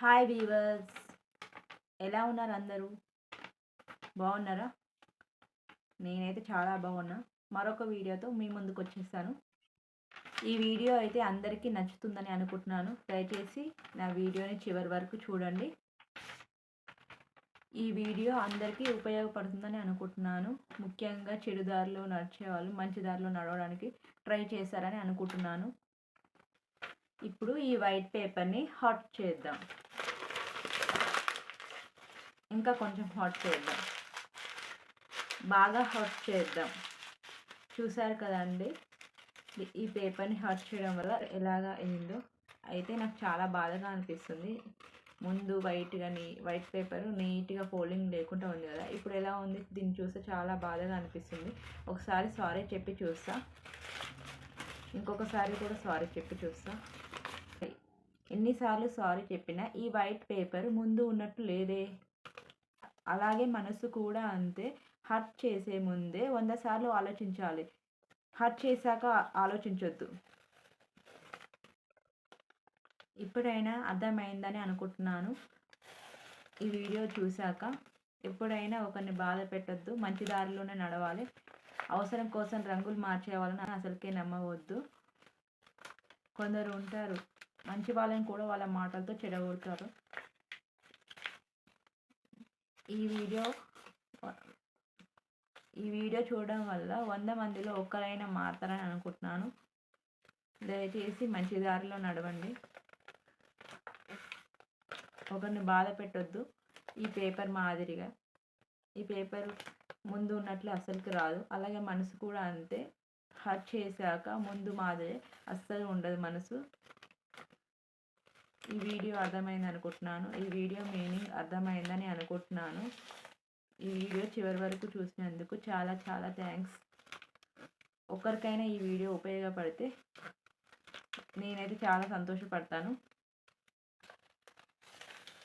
Hi weavers ఎలా ఉన్నారు అందరూ? బాగున్నారా? నేనైతే చాలా బాగున్నా. మరొక వీడియోతో మీ ముందుకు వచ్చేసాను ఈ వీడియో అయితే అందరికీ నచ్చుతుందని అనుకుంటున్నాను. దయచేసి నా వీడియోని చివరి వరకు చూడండి. ఈ వీడియో అందరికీ ఉపయోగపడుతుందని అనుకుంటున్నాను. ముఖ్యంగా చెడుదారిలో నడిచే వాళ్ళు మంచి దారిలో నడవడానికి ట్రై చేశారని అనుకుంటున్నాను. ఇప్పుడు ఈ వైట్ పేపర్ని హాట్ చేద్దాం. ఇంకా కొంచెం హాట్ చేద్దాం. బాగా హాట్ చేద్దాం. చూసారు కదండి? ఈ పేపర్ని హాట్ చేయడం వల్ల ఎలాగా అయిందో. అయితే నాకు చాలా బాధగా అనిపిస్తుంది. ముందు వైట్ కానీ వైట్ పేపర్ నీట్గా ఫోల్డింగ్ లేకుండా ఉంది కదా. ఇప్పుడు ఎలా ఉంది? దీన్ని చూస్తే చాలా బాధగా అనిపిస్తుంది. ఒకసారి సారీ చెప్పి చూస్తా. ఇంకొకసారి కూడా సారీ చెప్పి చూస్తా. ఎన్నిసార్లు సారీ చెప్పినా ఈ వైట్ పేపర్ ముందు ఉన్నట్టు లేదే. అలాగే మనసు కూడా అంతే హర్ట్ చేసే ముందే వంద సార్లు ఆలోచించాలి. హర్ట్ చేశాక ఆలోచించొద్దు. ఇప్పుడైనా అర్థమైందని అనుకుంటున్నాను. ఈ వీడియో చూశాక ఎప్పుడైనా ఒకరిని బాధ పెట్టద్దు మంచి దారిలోనే నడవాలి. అవసరం కోసం రంగులు మార్చే వాళ్ళని అసలుకే నమ్మవద్దు. కొందరు ఉంటారు మంచి వాళ్ళని కూడా వాళ్ళ మాటలతో చెడగొడతారు. ఈ వీడియో ఈ వీడియో చూడడం వల్ల వంద మందిలో ఒక్కరైనా మారతారని అనుకుంటున్నాను. దయచేసి మంచి దారిలో నడవండి. ఒకరిని బాధ పెట్టొద్దు. ఈ పేపర్ మాదిరిగా. ఈ పేపర్ ముందు ఉన్నట్లు అస్సలుకి రాదు. అలాగే మనసు కూడా అంతే. హర్ట్ చేశాక ముందు మాదిరి. అస్సలు ఉండదు మనసు. ఈ వీడియో అర్థమైంది అనుకుంటున్నాను. ఈ వీడియో మీనింగ్ అర్థమైందని అనుకుంటున్నాను. ఈ వీడియో చివరి వరకు చూసినందుకు చాలా చాలా థ్యాంక్స్. ఒకరికైనా ఈ వీడియో ఉపయోగపడితే నేనైతే చాలా సంతోషపడతాను.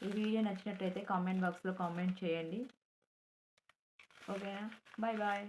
ఈ వీడియో నచ్చినట్టయితే కామెంట్ బాక్స్లో కామెంట్ చేయండి. ఓకేనా? Bye bye.